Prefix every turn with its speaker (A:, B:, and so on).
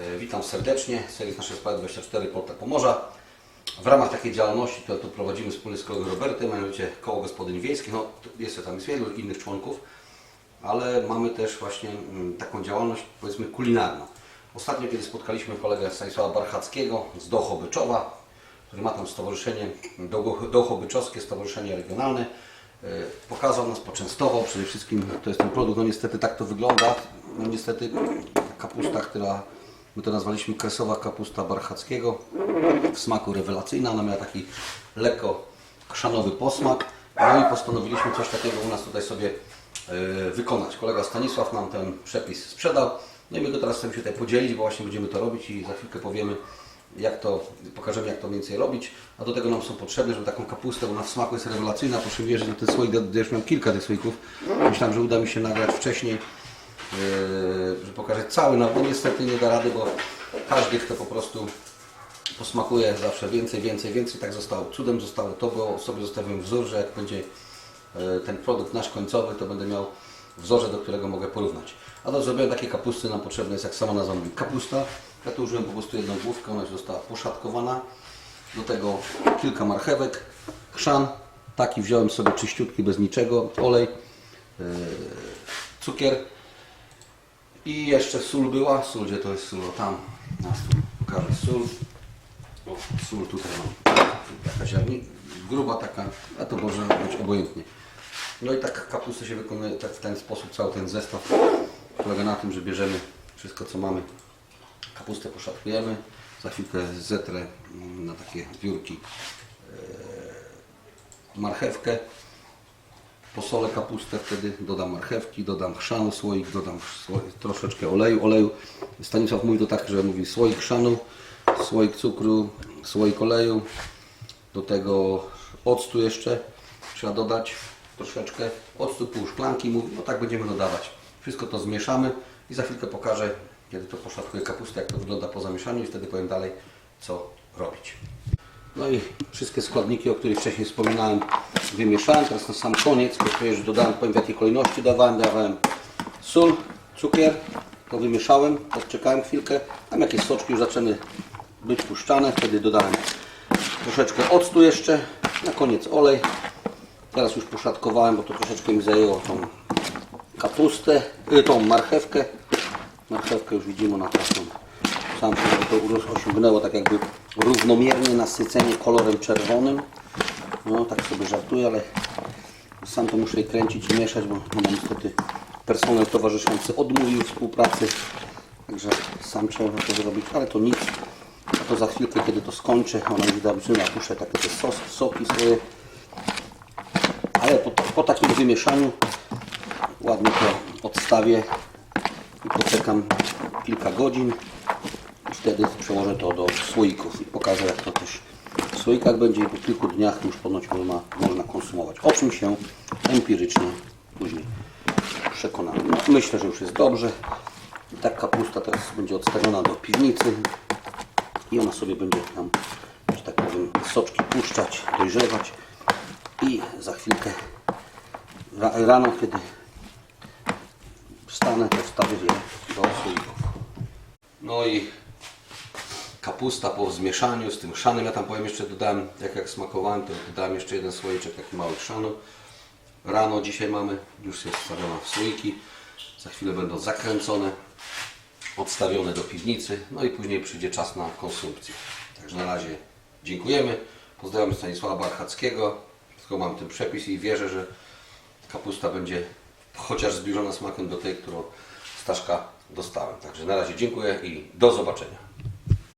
A: E, Witam serdecznie, serwis nasze sprawy 24 Porta Pomorza. W ramach takiej działalności, którą tu prowadzimy wspólnie z kolegą Robertem, mianowicie Koło Gospodyń Wiejskich, no tam jest wielu innych członków, ale mamy też właśnie mm, taką działalność powiedzmy kulinarną. Ostatnio, kiedy spotkaliśmy kolegę Stanisława Barchackiego z Dołchobyczowa, który ma tam stowarzyszenie Dołchobyczowskie, stowarzyszenie regionalne, e, pokazał nas, poczęstował przede wszystkim, to jest ten produkt, no niestety tak to wygląda, no niestety kapusta, która my to nazwaliśmy kresowa kapusta Barchackiego, w smaku rewelacyjna, ona miała taki lekko chrzanowy posmak, no i postanowiliśmy coś takiego u nas tutaj sobie e, wykonać. Kolega Stanisław nam ten przepis sprzedał, no i my go teraz chcemy się tutaj podzielić, bo właśnie będziemy to robić i za chwilkę powiemy, jak to, pokażemy jak to więcej robić, a do tego nam są potrzebne, żeby taką kapustę, bo ona w smaku jest rewelacyjna, proszę wierzyć, że ten słoik, ja już miałem kilka tych słoików, myślałem, że uda mi się nagrać wcześniej, yy, że pokażę cały, no bo niestety nie da rady, bo każdy kto po prostu posmakuje zawsze więcej, więcej, więcej, tak zostało, cudem zostało to, bo sobie zostawiłem wzór, że jak będzie e, ten produkt nasz końcowy, to będę miał wzorze, do którego mogę porównać. A do zrobienia takiej kapusty nam potrzebna jest, jak sama nazwa mówi, kapusta. Ja tu użyłem po prostu jedną główkę, ona już została poszatkowana. Do tego kilka marchewek, chrzan, taki wziąłem sobie czyściutki, bez niczego, olej, e, cukier i jeszcze sól była. Sól, gdzie to jest sól? O, tam, na stół pokażę sól. O, sól tutaj mam. Taka ziarni, gruba taka, a to może być obojętnie. No i tak kapustę się wykonuje tak w ten sposób, cały ten zestaw polega na tym, że bierzemy wszystko co mamy. Kapustę poszatkujemy, za chwilkę zetrę na takie wiórki e, marchewkę, posolę kapustę, wtedy dodam marchewki, dodam chrzanu słoik, dodam troszeczkę oleju. oleju. Stanisław mówi to tak, że mówi słoik chrzanu, słoik cukru, słoik oleju, do tego octu jeszcze trzeba dodać troszeczkę, octu pół szklanki, no tak będziemy dodawać. Wszystko to zmieszamy i za chwilkę pokażę, kiedy to poszatkuję kapustę, jak to wygląda po zamieszaniu i wtedy powiem dalej, co robić. No i wszystkie składniki, o których wcześniej wspominałem, wymieszałem. Teraz na sam koniec, bo już dodałem, powiem w jakiej kolejności dawałem. Dawałem sól, cukier, to wymieszałem, odczekałem chwilkę. Tam jakieś soczki już zaczęły być puszczane, wtedy dodałem troszeczkę octu jeszcze, na koniec olej. Teraz już poszatkowałem, bo to troszeczkę mi zajęło tą kapustę, y, tą marchewkę. Marchewkę już widzimy na taką sam żeby to osiągnęło tak jakby równomiernie nasycenie kolorem czerwonym. No tak sobie żartuję, ale sam to muszę kręcić i mieszać, bo no, niestety personel towarzyszący odmówił współpracy. Także sam trzeba to zrobić, ale to nic. To za chwilkę, kiedy to skończę, ona mi da napuszczę takie te sos, soki swoje. Ale po, po takim wymieszaniu ładnie to odstawię i poczekam kilka godzin wtedy przełożę to do słoików i pokażę jak to też w słoikach będzie i po kilku dniach już ponoć można, można konsumować. O czym się empirycznie później przekonamy. No, myślę, że już jest dobrze. I tak kapusta teraz będzie odstawiona do piwnicy i ona sobie będzie tam, że tak powiem, soczki puszczać, dojrzewać i za chwilkę ra- rano, kiedy wstanę, to wstawię je do słoików. No i kapusta po zmieszaniu z tym chrzanem. Ja tam powiem jeszcze dodałem, jak jak smakowałem, to dodałem jeszcze jeden słoiczek taki mały chrzanu. Rano dzisiaj mamy, już jest wstawiona w słoiki. Za chwilę będą zakręcone, odstawione do piwnicy, no i później przyjdzie czas na konsumpcję. Także na razie dziękujemy. Pozdrawiam Stanisława Barchackiego. Tylko mam ten przepis i wierzę, że kapusta będzie chociaż zbliżona smakiem do tej, którą Staszka dostałem. Także na razie dziękuję i do zobaczenia.